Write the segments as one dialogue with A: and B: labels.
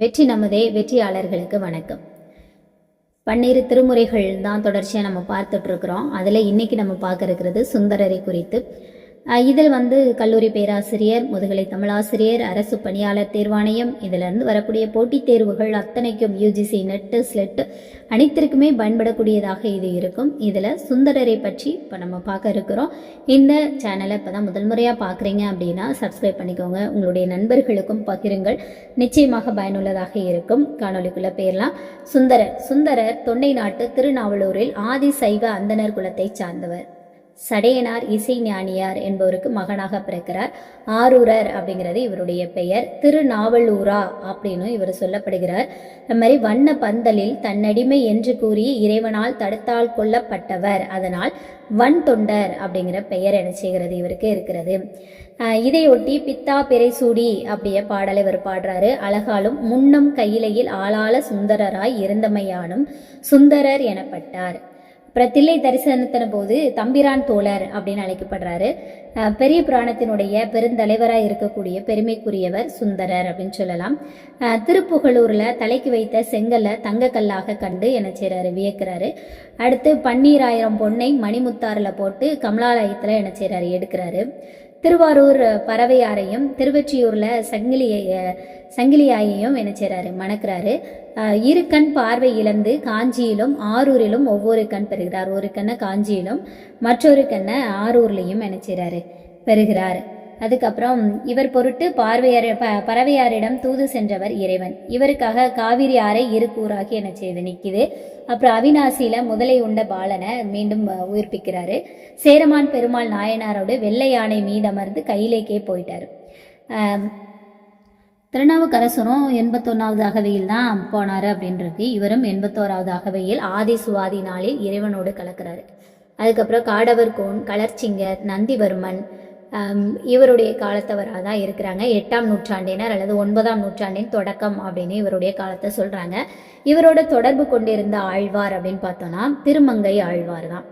A: வெற்றி நமதே வெற்றியாளர்களுக்கு வணக்கம். பன்னிரு திருமுறைகள் தான் தொடர்ச்சியாக நம்ம பார்த்துட்ருக்குறோம் அதில் இன்றைக்கி நம்ம பார்க்க இருக்கிறது சுந்தரரை குறித்து. இதில் வந்து கல்லூரி பேராசிரியர் முதுகலை தமிழாசிரியர் அரசு பணியாளர் தேர்வாணையம் இதிலிருந்து வரக்கூடிய போட்டித் தேர்வுகள் அத்தனைக்கும் யூஜிசி நெட்டு ஸ்லெட் அனைத்திற்குமே பயன்படக்கூடியதாக இது இருக்கும். இதில் சுந்தரரை பற்றி இப்போ நம்ம பார்க்க இருக்கிறோம். இந்த சேனலை இப்போ தான் முதல் முறையாக பார்க்குறீங்க அப்படின்னா சப்ஸ்கிரைப் பண்ணிக்கோங்க. உங்களுடைய நண்பர்களுக்கும் பகிருங்கள். நிச்சயமாக பயனுள்ளதாக இருக்கும். காணொலிக்குள்ளே பேரலாம் சுந்தரர் சுந்தரர் தொண்டை நாட்டு திருநாவலூரில் ஆதி சைவ அந்தணர் குலத்தைச் சார்ந்தவர். சடையனார் இசை ஞானியார் என்பவருக்கு மகனாக பிறக்கிறார். ஆரூரர் அப்படிங்கிறது இவருடைய பெயர். திருநாவலூரா அப்படின்னு இவர் சொல்லப்படுகிறார். இந்த மாதிரி வண்ண பந்தலில் தன்னடிமை என்று கூறி இறைவனால் தடுத்தால் கொல்லப்பட்டவர். அதனால் வன் தொண்டர் அப்படிங்கிற பெயர் என்ன செய்கிறது? இவருக்கு இருக்கிறது. இதையொட்டி பித்தா பிறைசூடி அப்படிய பாடலை இவர் பாடுறாரு. அழகாலும் முன்னம் கையிலையில் ஆளாள சுந்தரராய் இருந்தமையானும் சுந்தரர் எனப்பட்டார். அப்புறம் தில்லை தரிசனத்தின போது தம்பிரான் தோழர் அப்படின்னு அழைக்கப்படுறாரு. பெரிய புராணத்தினுடைய பெருந்தலைவராக இருக்கக்கூடிய பெருமைக்குரியவர் சுந்தரர் அப்படின்னு சொல்லலாம். திருப்புகலூரில் தலைக்கு வைத்த செங்கலை தங்கக்கல்லாக கண்டு என்ன செய்கிறாரு வியக்கிறாரு. அடுத்து பன்னீராயிரம் பொன்னை மணிமுத்தாரில் போட்டு கமலாலயத்தில் என்ன செய்கிறாரு எடுக்கிறாரு. திருவாரூர் பறவையாரையும் திருவெற்றியூரில் சங்கிலியை சங்கிலியாயையும் என்ன செய்கிறாரு மணக்கிறாரு. இரு கண் பார்வை இழந்து காஞ்சியிலும் ஆரூரிலும் ஒவ்வொரு கண் பெறுகிறார். ஒரு கண்ணை காஞ்சியிலும் மற்றொரு கண்ணை ஆரூர்லையும் என்ன பெறுகிறார். அதுக்கப்புறம் இவர் பொருட்டு பார்வையார் ப பறவையாரிடம் தூது சென்றவர் இறைவன். இவருக்காக காவிரி ஆறை இரு கூறாகி என்ன செய்து நிற்கிது. அப்புறம் அவிநாசியில முதலை உண்ட பாலனை மீண்டும் உயிர்ப்பிக்கிறாரு. சேரமான் பெருமாள் நாயனாரோடு வெள்ளை யானை மீதமர்ந்து கையிலேக்கே போயிட்டாரு. திருநாவுக்கரசரும் எண்பத்தொன்னாவது அகவையில் தான் போனார் அப்படின்றது இவரும் எண்பத்தோராவது அகவையில் ஆதி சுவாதி நாளில் இறைவனோடு கலக்கிறாரு. அதுக்கப்புறம் காடவர் கோன் கலர்ச்சிங்கர் நந்திவர்மன் இவருடைய காலத்தவராக தான் இருக்கிறாங்க. எட்டாம் நூற்றாண்டினர் அல்லது ஒன்பதாம் நூற்றாண்டின் தொடக்கம் அப்படின்னு இவருடைய காலத்தை சொல்கிறாங்க இவரோட தொடர்பு கொண்டிருந்த ஆழ்வார் அப்படின்னு பார்த்தோன்னா திருமங்கை ஆழ்வார் தான்.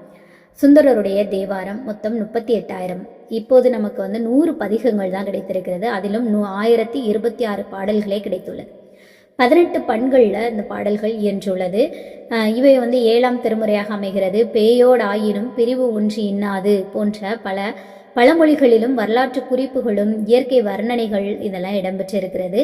A: சுந்தரருடைய தேவாரம் மொத்தம் முப்பத்தி எட்டாயிரம். இப்போது நமக்கு வந்து நூறு பதிகங்கள் தான் கிடைத்திருக்கிறது. அதிலும் நூ ஆயிரத்தி இருபத்தி ஆறு பாடல்களே கிடைத்துள்ளது. பதினெட்டு பண்களில் இந்த பாடல்கள் இயன்றுள்ளது. இவை வந்து ஏழாம் திருமுறையாக அமைகிறது. பேயோடாயினும் பிரிவு ஒன்று இன்னாது போன்ற பல பழமொழிகளிலும் வரலாற்று குறிப்புகளும் இயற்கை வர்ணனைகள் இதெல்லாம் இடம்பெற்றிருக்கிறது.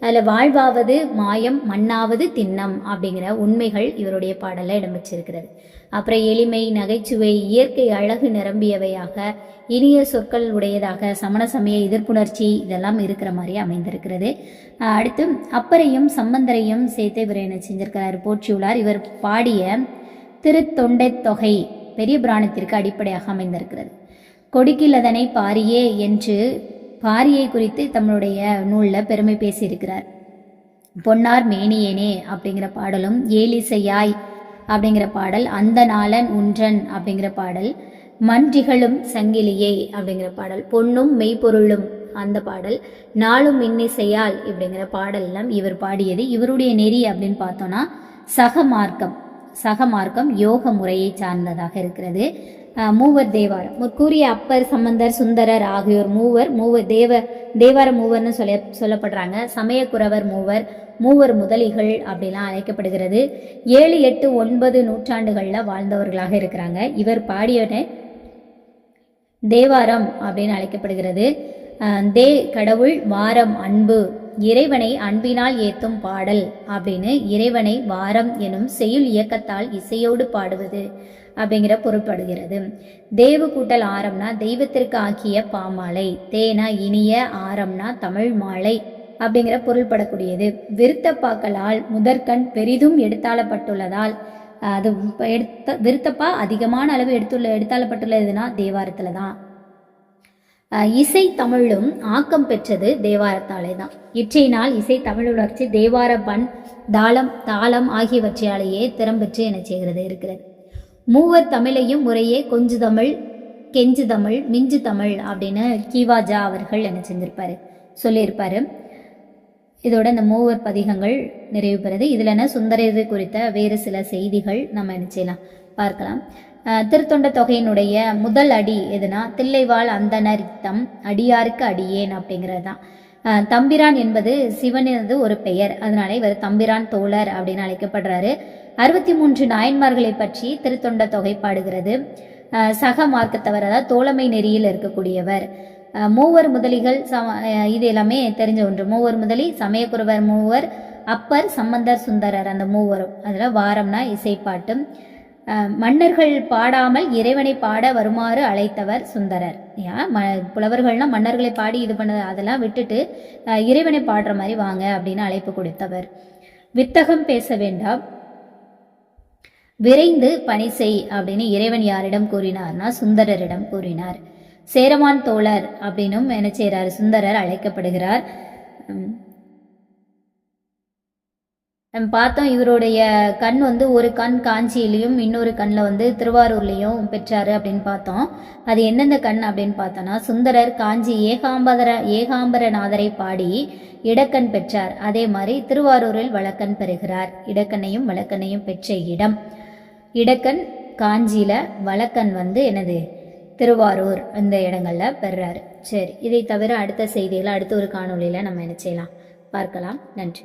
A: அதில் வாழ்வாவது மாயம் மண்ணாவது திண்ணம் அப்படிங்கிற உண்மைகள் இவருடைய பாடலில் இடம்பெற்றிருக்கிறது. அப்புறம் எளிமை நகைச்சுவை இயற்கை அழகு நிரம்பியவையாக இனிய சொற்கள் உடையதாக சமண சமய எதிர்ப்புணர்ச்சி இதெல்லாம் இருக்கிற மாதிரி அமைந்திருக்கிறது. அடுத்து அப்பரையும் சம்பந்தரையும் சேர்த்து இவர் என்ன செஞ்சிருக்கிறார்? போற்றியுள்ளார். இவர் பாடிய திருத்தொண்டை தொகை பெரிய புராணத்திற்கு அடிப்படையாக அமைந்திருக்கிறது. கொடிக்கிலதனை பாரியே என்று பாரியை குறித்து தம்முடைய நூலில் பெருமை பேசியிருக்கிறார். பொன்னார் மேனியேனே அப்படிங்கிற பாடலும் ஏலிசையாய் அப்படிங்கிற பாடல் அந்த நாளன் உன்றன் அப்படிங்கிற பாடல் மன்றிகளும் சங்கிலியே அப்படிங்கிற பாடல் பொன்னும் மெய்ப்பொருளும் அந்த பாடல் நாளும் இன்னிசையால் இப்படிங்கிற பாடல்லாம் இவர் பாடியது. இவருடைய நெறி அப்படின்னு பார்த்தோம்னா சகமார்க்கம் சகமார்க்கம் யோக முறையை சார்ந்ததாக இருக்கிறது. மூவர் தேவாரம். முற்கூறிய அப்பர் சம்பந்தர் சுந்தரர் ஆகியோர் மூவர் மூவர் தேவ தேவார மூவர்னு சொல்ல சொல்லப்படுறாங்க. சமயக்குறவர் மூவர் மூவர் முதலிகள் அப்படிலாம் அழைக்கப்படுகிறது. ஏழு எட்டு ஒன்பது நூற்றாண்டுகளில் வாழ்ந்தவர்களாக இருக்கிறாங்க. இவர் பாடியன தேவாரம் அப்படின்னு அழைக்கப்படுகிறது. தே கடவுள் வாரம் அன்பு இறைவனை அன்பினால் ஏத்தும் பாடல் அப்படின்னு இறைவனை வாரம் எனும் செய்யுள் இயக்கத்தால் இசையோடு பாடுவது அப்படிங்கிற பொருட்படுகிறது. தேவு கூட்டல் ஆரம்னா தெய்வத்திற்கு ஆக்கிய பாமாலை தேனா இனிய ஆரம்னா தமிழ் மாலை அப்படிங்கிற பொருள்படக்கூடியது. விருத்தப்பாக்களால் முதற்கண் பெரிதும் எடுத்தாளப்பட்டுள்ளதால் அது எடுத்த விருத்தப்பா அதிகமான அளவு எடுத்துள்ள எடுத்தாளப்பட்டுள்ளதுன்னா தேவாரத்தில் தான் இசை தமிழும் ஆக்கம் பெற்றது தேவாரத்தாலே தான் இற்றையினால் இசை தமிழுணர்ச்சி தேவார பண் தாளம் தாளம் ஆகியவற்றாலேயே திறம்பெற்று என செய்கிறது இருக்கிறது. மூவர் தமிழையும் முறையே கொஞ்சு தமிழ் கெஞ்சு தமிழ் மிஞ்சு தமிழ் அப்படின்னு கீவாஜா அவர்கள் என்ன செஞ்சிருப்பாரு சொல்லியிருப்பாரு. இதோட இந்த மூவர் பதிகங்கள் நிறைவு பெறுது. இதில் என்ன சுந்தரர் குறித்த வேறு சில செய்திகள் நம்ம என்ன செய்யலாம் பார்க்கலாம். திருத்தொண்ட தொகையினுடைய முதல் அடி எதுனா தில்லைவாழ் அந்தனரித்தம் அடியாருக்கு அடியேன் அப்படிங்கிறது தான் தம்பிரான் என்பது சிவனது ஒரு பெயர். அதனால இவர் தம்பிரான் தோழர் அப்படின்னு அழைக்கப்படுறாரு. அறுபத்தி மூன்று நாயன்மார்களை பற்றி திருத்தொண்ட தொகை பாடுகிறது. சக மார்க்கத்தவர் அதாவது தோழமை நெறியில் இருக்கக்கூடியவர். மூவர் முதலிகள் சம இது எல்லாமே தெரிஞ்ச ஒன்று. மூவர் முதலி சமயக்குருவர் மூவர் அப்பர் சம்பந்தர் சுந்தரர் அந்த மூவரும். அதில் வாரம்னா இசைப்பாட்டும் மன்னர்கள் பாடாமல் இறைவனை பாட வருமாறு அழைத்தவர் சுந்தரர். ஏன் ம புலவர்கள்னா மன்னர்களை பாடி இது பண்ணது அதெல்லாம் விட்டுட்டு இறைவனை பாடுற மாதிரி வாங்க அப்படின்னு அழைப்பு கொடுத்தவர். வித்தகம் பேச வேண்டாம். விரைந்து பணி செய் அப்படின்னு இறைவன் யாரிடம் கூறினார்னா சுந்தரரிடம் கூறினார். சேரமான் தோழர் அப்படின்னும் என்ன செய்கிறார் சுந்தரர் அழைக்கப்படுகிறார். நம்ம பார்த்தோம் இவருடைய கண் வந்து ஒரு கண் காஞ்சியிலையும் இன்னொரு கண்ணில் வந்து திருவாரூர்லேயும் பெற்றார் அப்படின்னு பார்த்தோம். அது எந்தெந்த கண் அப்படின்னு பார்த்தோன்னா சுந்தரர் காஞ்சி ஏகாம்பர ஏகாம்பரநாதரை பாடி இடக்கண் பெற்றார். அதே மாதிரி திருவாரூரில் வழக்கண் பெறுகிறார். இடக்கண்ணையும் வழக்கண்ணையும் பெற்ற இடம். இடக்கண் காஞ்சியில் வழக்கண் வந்து எனது திருவாரூர் இந்த இடங்களில் பெறுறாரு சரி இதை தவிர அடுத்த செய்திகளை அடுத்த ஒரு காணொலியில் நம்ம என்ன செய்யலாம்? பார்க்கலாம். நன்றி.